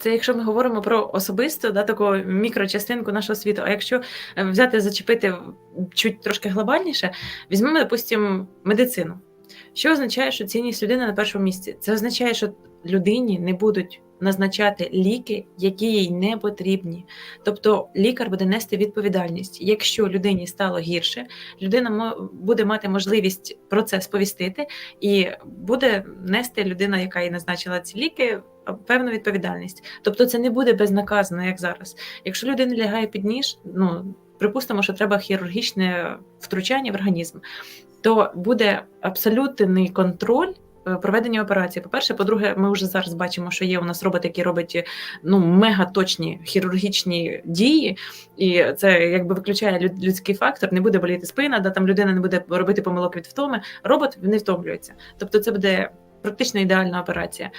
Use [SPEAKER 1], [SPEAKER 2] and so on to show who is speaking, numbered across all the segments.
[SPEAKER 1] Це якщо ми говоримо про особисту, да, таку мікрочастинку нашого світу. А якщо е, взяти, зачепити чуть трошки глобальніше, візьмемо, допустимо, медицину. Що означає, що цінність людини на першому місці? Це означає, що людині не будуть назначати ліки, які їй не потрібні. Тобто лікар буде нести відповідальність. Якщо людині стало гірше, людина буде мати можливість про це сповістити, і буде нести людина, яка їй назначила ці ліки, певну відповідальність. Тобто це не буде безнаказано, як зараз. Якщо людина лягає під ніж, ну припустимо, що треба хірургічне втручання в організм, то буде абсолютний контроль. Е, Проведення операції. По-перше, по-друге, ми вже зараз бачимо, що є у нас роботи, які роблять ну мегаточні хірургічні дії, і це якби виключає люд- людський фактор, не буде боліти спина, да там людина не буде робити помилок від втоми. Робот не втомлюється. Тобто, це буде практично ідеальна операція.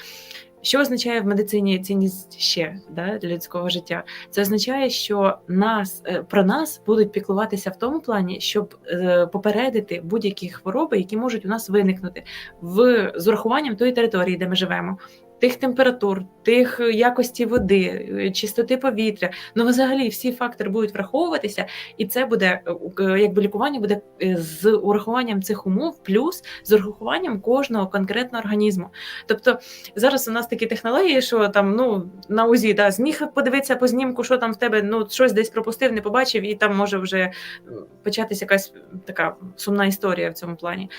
[SPEAKER 1] Що означає в медицині цінність ще да, для людського життя? Це означає, що нас е, про нас будуть піклуватися в тому плані, щоб е, попередити будь-які хвороби, які можуть у нас виникнути в з урахуванням тої території, де ми живемо. Тих температур, тих якості води, е, чистоти повітря, ну взагалі всі фактори будуть враховуватися, і це буде е, е, якби лікування буде е, з урахуванням цих умов, плюс з урахуванням кожного конкретного організму. Тобто зараз у нас такі технології, що там ну на УЗІ да, зміг подивитися по знімку, що там в тебе ну щось десь пропустив, не побачив, і там може вже початися якась така сумна історія в цьому плані.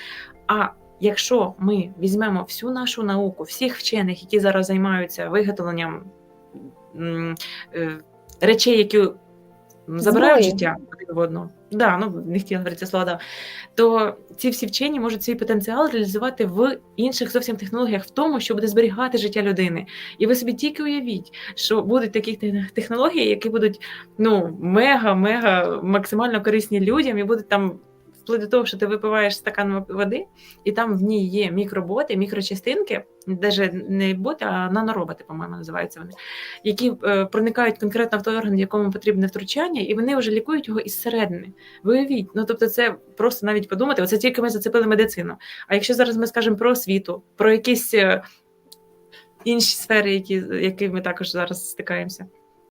[SPEAKER 1] А якщо ми візьмемо всю нашу науку, всіх вчених, які зараз займаються виготовленням е, речей, які забирають
[SPEAKER 2] Зброї.
[SPEAKER 1] життя один в одного. Да, ну не хотіла говорити це слова, да. то ці всі вчені можуть свій потенціал реалізувати в інших зовсім технологіях, в тому, що буде зберігати життя людини. І ви собі тільки уявіть, що будуть такі технології, які будуть ну мега-мега максимально корисні людям, і будуть там вплоть до того, що ти випиваєш стакан води, і там в ній є мікроботи, мікрочастинки, навіть не боти, а нанороботи, по-моєму, називаються вони, які е, проникають конкретно в той орган, якому потрібне втручання, і вони вже лікують його із середини. Ви уявіть, ну тобто, це просто навіть подумати. Оце тільки ми зацепили медицину. А якщо зараз ми скажемо про освіту, про якісь е, інші сфери, які, які ми також зараз стикаємося.